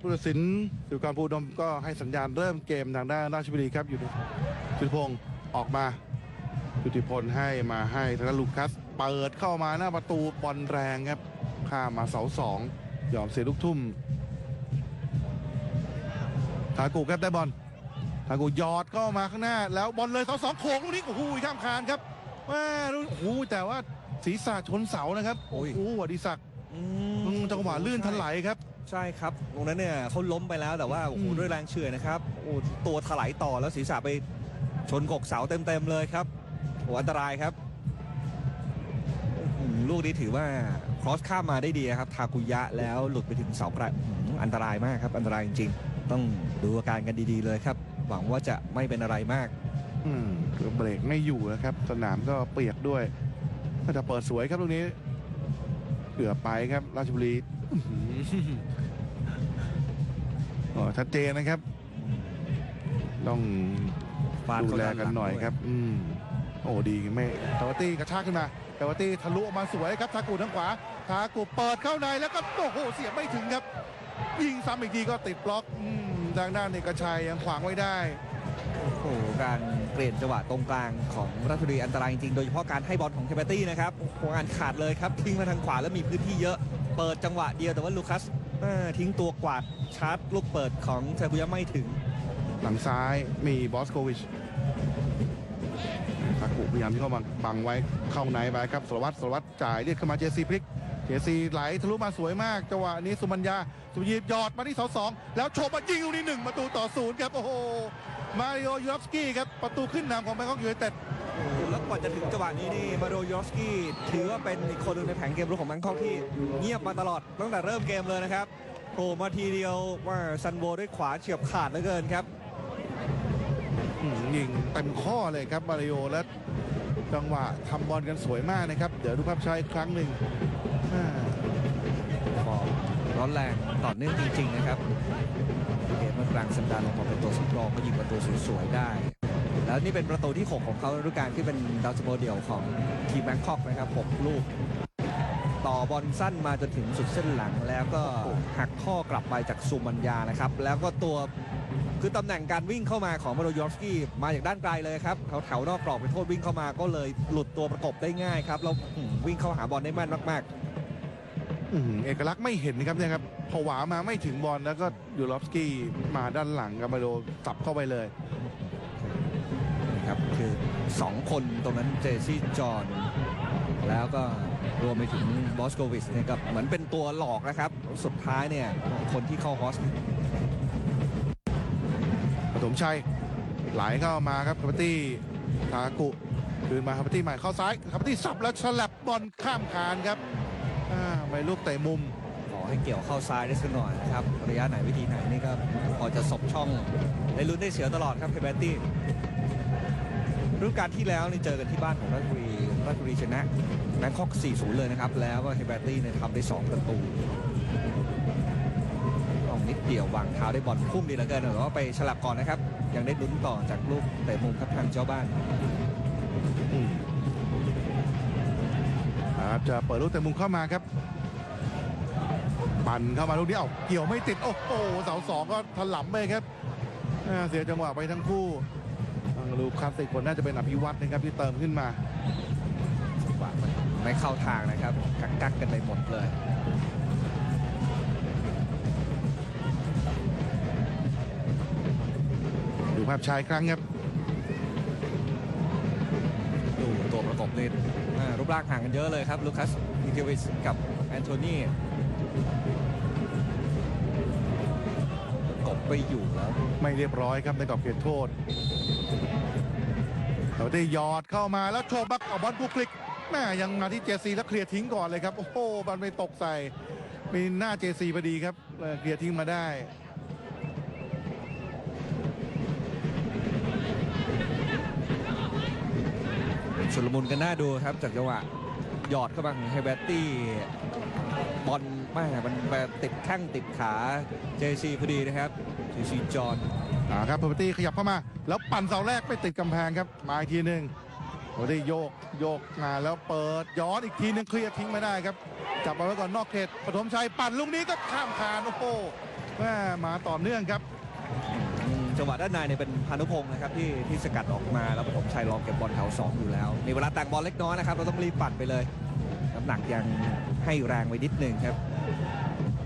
ผู้ตัดสินสุกรภูดมก็ให้สัญญาณเริ่มเกมทางด้านราชบุรีครับอยู่จุติพงศ์ออกมาจุติพลให้มาให้ทางด้านลูคัสเปิดเข้ามาหน้าประตูบอลแรงครับข้ามมาเสาสองยอมเสียลูกทุ่มทากูครับได้บอลทากูยอดเข้ามาข้างหน้า แล้วบอลเลยเสาสองโขงลูกนี้โอ้โหข้ามคานครับแม่ลูกโอ้โหแต่ว่าศีรษะชนเสานะครับ โอ้โอ้ยโหอดิศักดิ์อือืมจังหวะลื่นทันไหลครับ ใช่ครับ ตรงนั้นเนี่ยเขาล้มไปแล้วแต่ว่าโอ้โหอืม ด้วยแรงเฉื่อยนะครับโอ้ตัวถลายต่อแล้วศีรษะไปชนกกเสาเต็มๆเลยครับโอ้อันตรายครับอื้อหือลูกนี้ถือว่าครอสข้ามมาได้ดีครับทากุยะแล้วหลุดไปถึงเสาประอื้อหืออันตรายมากครับ อันตรายจริงๆ ต้องดูอาการกันดีๆเลยครับ หวังว่าจะไม่เป็นอะไรมาก อืมคือเบรกไม่อยู่นะครับ สนามก็เปียกด้วยก็จะเปิดสวยครับตรงนี้เกือบไปครับ ราชบุรี อื้อหืออ๋อชัดเจนนะครับ ต้องฟาดดูเข้าแลด้านหลังกันหน่อยด้วยครับ อืมโอ้ดีไม่ทาวาตี้กระชากขึ้นมาทาวาตี้ทะลุออกมาสวยครับทากูทางขวาทากูเปิดเข้าในแล้วก็โอ้โหเสียบไม่ถึงครับ ยิงซ้ำอีกทีก็ติดบล็อกอืมทางด้านเอกชัยยังขวางไว้ได้โอ้โหการเปลี่ยนจังหวะตรงกลางของราชบุรีอันตรายจริงๆโดยเฉพาะการให้บอลของเคเบตี้นะครับโอ้โหงานขาดเลยครับทิ้งมาทางขวาแล้วมีพื้นที่เยอะ เปิดจังหวะเดียวแต่ว่าลูคัสทิ้งตัวกวาดชาร์จลูกเปิดของเซกุยะไม่ถึง หลังซ้ายมีบอสโควิชทากุพยายามที่เข้ามาบังไว้เข้าในไปครับสารวัตรสารวัตรจ่ายเรียกเข้ามาเจซีพลิกเจซีไหลทะลุมาสวยมากจังหวะนี้สุมัญญาสุมัญญาหยอดมาที่เสาสองแล้วโฉบมายิงลูกนี้หนึ่งประตูต่อศูนย์ครับโอ้โหมาริโอยูรอฟสกี้ครับประตูขึ้นนำของแบงคอกยูไนเต็ด กว่าจะถึงจังหวะนี้นี่มาโดยอสกี้ถือว่าเป็นอีกคนหนึงในแผงเกมรุกของแบงคอกที่เงียบมาตลอดตั้งแต่เริ่มเกมเลยนะครับโผล่มาทีเดียวว่าซันโวด้วยขวาเฉียบขาดเหลือเกินครับยิงเต็มข้อเลยครับมาริโอและจังหวะทำบอลกันสวยมากนะครับ เดี๋ยวดูภาพช้าอีกครั้งหนึ่งฟอร์มร้อนแรงต่อเนื่องจริง ๆ นะครับ เกมเมื่อกลางสัปดาห์ลงมาเป็นตัวสำรองก็ยิงประตูสวยๆได้ แล้วนี่เป็นประตูที่ 6 ของเขาฤดูกาลที่เป็นดาวซันโวเดี่ยวของทีมแบงคอกนะครับ6ลูก ต่อบอลสั้นมาจนถึงสุดเส้นหลัง แล้วก็หักข้อกลับไปจากซูมันยานะครับ แล้วก็ตัวคือตำแหน่งการวิ่งเข้ามาของมาโดยอฟสกี้มาจากด้านไกลเลยครับแถวแถวนอกกรอบไปโทษวิ่งเข้ามาก็เลยหลุดตัวประกบได้ง่ายครับแล้ววิ่งเข้าหาบอลได้แม่นมาก ๆเอกลักษณ์ไม่เห็นนะครับเนี่ยครับผวามาไม่ถึงบอลแล้วก็ยูรอฟสกี้มาด้านหลังกับมาริโอสับเข้าไปเลย ครับคือ 2 คนตรงนั้นเจซี่จอห์นแล้วก็รวมไปถึงบอสโกวิชเนี่ยก็เหมือนเป็นตัวหลอกนะครับ สุดท้ายเนี่ยคนที่เข้าฮอสปฐมชัยไหลเข้ามาครับคาปตี้ทากุคืนมาคาปตี้ใหม่เข้าซ้ายคาปตี้สับแล้วฉลับบอลข้ามคานครับอ่าไม่ลูกเตะมุมขอให้เกี่ยวเข้าซ้ายได้สักหน่อยนะครับระยะไหนวิธีไหนนี่ก็พอจะสบช่องได้ลุ้นได้เสียตลอดครับเฮเบตตี้ ฤดูกาลที่แล้วนี่เจอกันที่บ้านของราชบุรีราชบุรีชนะแบงคอก 4-0 เลยนะครับ แล้วก็เฮเบตตี้เนี่ยทำได้ 2 ประตูต้องนิดเดียววางเท้าได้บอลพุ่งดีเหลือเกินแต่ว่าไปฉลับก่อนนะครับ ยังได้ลุ้นต่อจากลูกเตะมุมครับทางเจ้าบ้านครับจะเปิดลูกเตะมุมเข้ามาครับปั่นเข้ามาลูกนี้เอาเกี่ยวไม่ติด โอ้โหเสาสองก็ถลำไปครับเสียจังหวะไปทั้งคู่ ลูกคลาสสิกคนน่าจะเป็นอภิวัตนะครับที่เติมขึ้นมาไม่เข้าทางนะครับ กักกักๆกันไปหมดเลย ดูภาพชายครั้งครับดูตัวประกบนี่อ่ารูปร่างห่างกันเยอะเลยครับลูคัสมิเกวิสกับแอนโทนีประกบไปอยู่แล้ว ไม่เรียบร้อยครับในกรอบเขตโทษ เราได้หยอดเข้ามาแล้วโชว์บักเอาบอลบุกลิกแม่ยังมาที่เจซีแล้วเคลียร์ทิ้งก่อนเลยครับ โอ้โหบอลไปตกใส่มีหน้าเจซีพอดีครับเคลียร์ทิ้งมาได้ชุลมุนกันน่าดูครับจากจังหวะหยอดเข้ามาของเฮเบตตี้บอลแม่มันไปติดแข้งติดขาเจซีพอดีนะครับเจซีจอห์น อ่าครับเพอร์ตี้ขยับเข้ามา แล้วปั่นเสาแรกไปติดกำแพงครับ มาอีกทีหนึ่งโอ้ได้โยกโยกมาแล้วเปิดย้อนอีกทีหนึ่งเคลียร์ทิ้งไม่ได้ครับ จับมาไว้ก่อนนอกเขตปฐมชัยปั่นลูกนี้ก็ข้ามคานโอ้โหแม่มาต่อเนื่องครับ จังหวะด้านในเนี่ยเป็นพานุพงศ์นะครับที่ที่สกัดออกมาแล้วปฐมชัยรองเก็บบอลแถวสองอยู่แล้ว มีเวลาแต่งบอลเล็กน้อยนะครับ เราต้องรีบปัดไปเลยน้ำหนักยังให้แรงไว้นิดหนึงครับ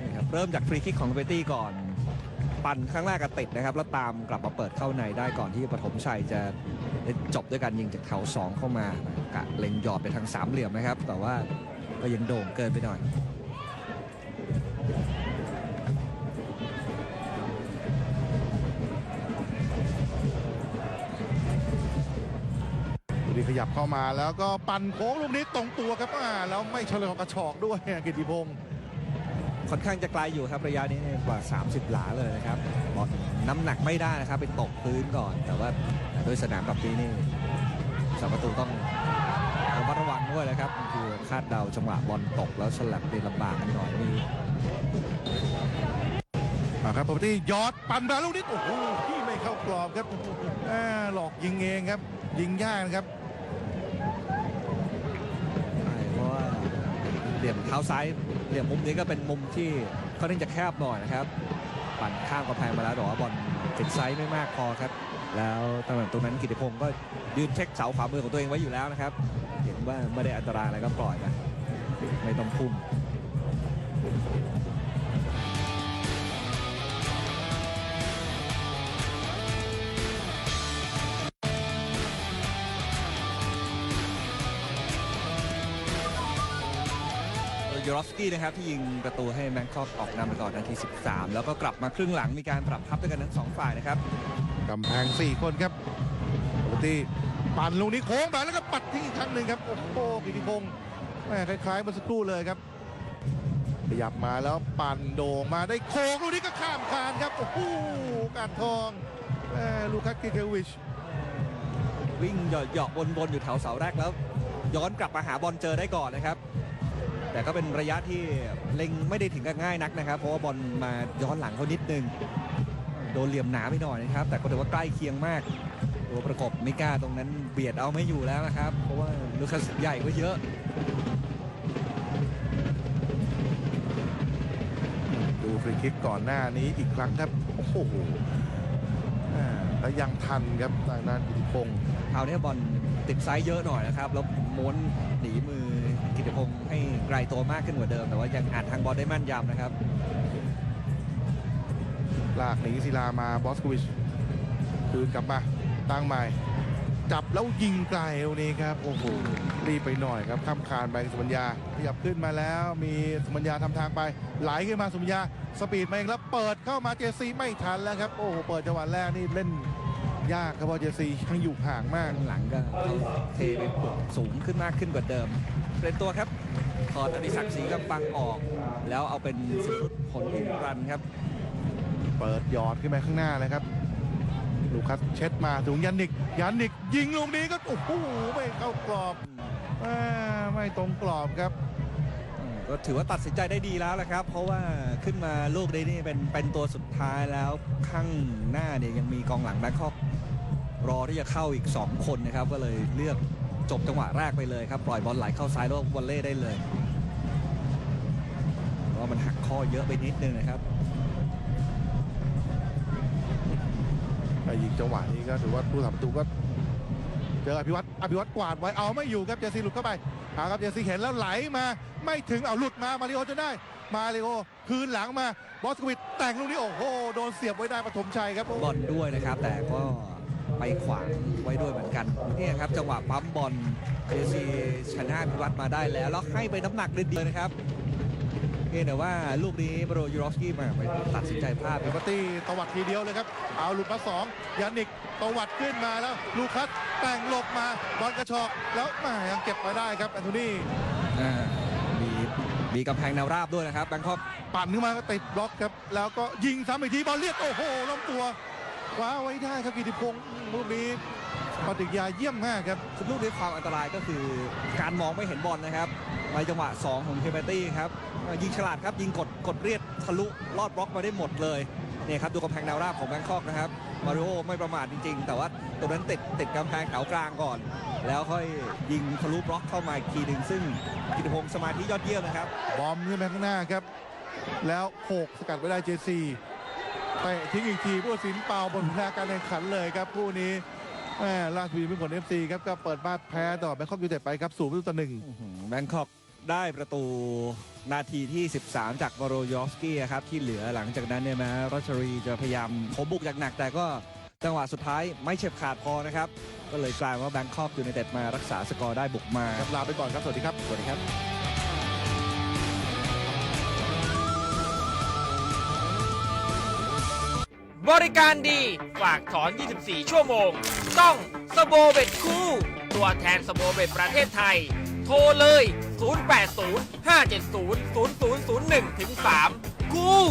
นี่ครับ เริ่มจากฟรีคิกของเบตตี้ก่อน ปั่นครั้งแรกก็ติดนะครับ แล้วตามกลับมาเปิดเข้าในได้ก่อนที่ปฐมชัยจะจบด้วยการยิงจากแถวสองเข้ามากะเล็งหยอดไปทางสามเหลี่ยมนะครับ แต่ว่าก็ยังโด่งเกินไปหน่อยดูดีขยับเข้ามาแล้วก็ปั่นโค้งลูกนี้ตรงตัวครับอ่าแล้วไม่เฉลยกระชอกด้วยกิติพงศ์ ค่อนข้างจะไกลอยู่ครับระยะนี้กว่า 30 หลาเลยนะครับบอลน้ำหนักไม่ได้นะครับไปตกพื้นก่อน แต่ว่าโดยสนามแบบนี้นี่สามประตูต้องระมัดระวังด้วยนะครับคือคาดเดาจังหวะบอลตกแล้วฉลับในลำบากกันหน่อยมีมาครับปกติยอดปั่นมาลูกนี้โอ้โหพี่ไม่เข้ากรอบครับอ่าหลอกยิงเองครับ ยิงยากนะครับ เหลี่ยมเท้าซ้ายเหลี่ยมมุมนี้ก็เป็นมุมที่ค่อนข้างจะแคบหน่อยนะครับ ปั่นข้ามกำแพงมาแล้วแต่ว่าบอลติดไซส์ไม่มากพอครับ แล้วตำแหน่งตรงนั้นกิติพงศ์ก็ยืนเช็คเสาขวามือของตัวเองไว้อยู่แล้วนะครับ เห็นว่าไม่ได้อันตรายอะไรก็ปล่อยไปไม่ต้องพุ่ม ยูรอฟสกี้นะครับที่ยิงประตูให้แบงคอกออกนำไปก่อนนาที 13 แล้วก็กลับมาครึ่งหลังมีการปรับทับด้วยกันทั้งสองฝ่ายนะครับกำแพง 4 คนครับปกติปั่นลูกนี้โค้งแบบแล้วก็ปัดทิ้งอีกครั้งหนึ่งครับโอ้โหกิติพงศ์แม่คล้ายๆเมื่อสักครู่เลยครับ ขยับมาแล้วปั่นโด่งมาได้โค้งลูกนี้ก็ข้ามคานครับโอ้โหกาดทองแม่ลูคัสกิเควิชวิ่งเหยาะๆวนๆอยู่แถวเสาแรกแล้ว ย้อนกลับมาหาบอลเจอได้ก่อนนะครับ แต่ก็เป็นระยะที่เล็งไม่ได้ถึงกับง่ายนักนะครับ เพราะว่าบอลมาย้อนหลังเขานิดนึง โดนเหลี่ยมหนาไปหน่อยนะครับ แต่ก็ถือว่าใกล้เคียงมาก ตัวประกบมิก้าตรงนั้นเบียดเอาไม่อยู่แล้วนะครับ เพราะว่าลูคัสใหญ่กว่าเยอะดูฟรีคิกก่อนหน้านี้อีกครั้งครับ โอ้โหอ่าแล้วยังทันครับทางด้านกิติพงศ์คราวนี้บอลติดไซส์เยอะหน่อยนะครับ แล้วม้วนหนีมือกิติพงศ์ให้ ไกลตัวมากขึ้นกว่าเดิม แต่ว่ายังอ่านทางบอลได้แม่นยำนะครับลากหนีศิลามาบอสโควิชคืนกลับมาตั้งใหม่ จับแล้วยิงไกลตรงนี้ครับโอ้โหรีบไปหน่อยครับข้ามคานไปสุมัญญาขยับขึ้นมาแล้วมีสุมัญญาทำทางไปไหลขึ้นมาสุมัญญาสปีดมาเองแล้วเปิดเข้ามาเจซีไม่ทันแล้วครับโอ้โหเปิดจังหวะแรกนี่เล่นยากครับเพราะเจซียังอยู่ห่างมากข้างหลังก็เขาเทไปปลุกสูงขึ้นมากขึ้นกว่าเดิมเป็นตัวครับ ถอดอดิศักดิ์ศรีกำปังออก แล้วเอาเป็นสุรุตผลอินรันครับ เปิดหยอดขึ้นไปข้างหน้าเลยครับ ลูคัสเช็ดมาถึงยันนิก ยันนิกยิงลูกนี้ก็โอ้โหไม่เข้ากรอบอ่าไม่ตรงกรอบครับอืมก็ถือว่าตัดสินใจได้ดีแล้วแหละครับ เพราะว่าขึ้นมาลูกนี้นี่เป็นเป็นตัวสุดท้ายแล้วข้างหน้าเนี่ยยังมีกองหลังแบงคอกรอที่จะเข้าอีก 2 คนนะครับ ก็เลยเลือกจบจังหวะแรกไปเลยครับ ปล่อยบอลไหลเข้าซ้ายแล้ววอลเล่ได้เลย หักข้อเยอะไปนิดนึงนะครับไปยิงจังหวะนี้ก็ถือว่าผู้ทำประตูก็เจออภิวัตอภิวัตกวาดไว้เอาไม่อยู่ครับเจสซี่หลุดเข้าไปหาครับเจสซี่เห็นแล้วไหลมาไม่ถึงเอาหลุดมามาริโอจนได้ มาริโอคืนหลังมาบอสกวิดแต่งลูกนี้โอ้โหโดนเสียบไว้ได้ปฐมชัยครับโอ้บอลด้วยนะครับ แต่ก็ไปขวางไว้ด้วยเหมือนกันเนี่ยครับจังหวะปั๊มบอลเจซีชนะพิวัตรมาได้แล้วแล้วให้ไปน้ำหนักเดียวๆนะครับ เพียงแต่ว่าลูกนี้บรโรยูรอฟสกี้มาไปตัดสินใจพลาดเปปตี้ตวัดทีเดียวเลยครับ เอาหลุดมาสองยานิกตวัดขึ้นมาแล้ว ลูคัสแต่งหลบมาบอลกระชอกแล้วแมายังเก็บมาได้ครับแอนโทนีอ่ามีมีกำแพงแนวราบด้วยนะครับแบงคอกปั่นขึ้นมาก็ติดบล็อกครับ แล้วก็ยิงซ้ำอีกทีบอลเลียดโอ้โหล้มตัวคว้าไว้ได้ครับกิติพงศ์ลูกนี้ปฏิกิริยาเยี่ยมมากครับคือลูกนี้ความอันตรายก็คือการมองไม่เห็นบอลนะครับ ในจังหวะ 2 ของเคเบตี้ครับเอ่อยิงฉลาดครับยิงกดกดเรียดทะลุลอดบล็อกมาได้หมดเลยเนี่ยครับดูกำแพงแนวราบของแบงคอกนะครับมาริโอไม่ประมาทจริง ๆ แต่ว่าตรงนั้นติดติดกำแพงแถวกลางก่อน แล้วค่อยยิงทะลุบล็อกเข้ามาอีกทีหนึ่งซึ่งกิติพงศ์สมาธิยอดเยี่ยมนะครับ บอมขึ้นไปข้างหน้าครับ แล้วโขกสกัดไว้ได้เจซีเตะทิ้งอีกทีผู้ตัดสินเป่าบนแพ้การแข่งขันเลยครับคู่นี้แม่ราชบุรีเป็นผลเอฟซีครับก็เปิดบ้านแพ้ต่อแบงคอกยูไนเต็ดไปครับศูนย์ประตูต่อหนึ่งแบงคอก ได้ประตูนาทีที่ 13 จากวารยอฟสกี้ครับที่เหลือหลังจากนั้นเนี่ยแม้รัชรีจะพยายามโคบุกจากหนักแต่ก็จังหวะสุดท้ายไม่เฉียบขาดพอนะครับ ก็เลยกลายว่าแบงคอกอยูไนเต็ดมารักษาสกอร์ได้บุกมาครับลาไปก่อนครับ สวัสดีครับ สวัสดีครับบริการดีฝากถอน 24 ชั่วโมง ต้องสโบเบ็ดคู่ ตัวแทนสโบเบ็ดประเทศไทย โทรเลย 080 570 0001ถึง3กู้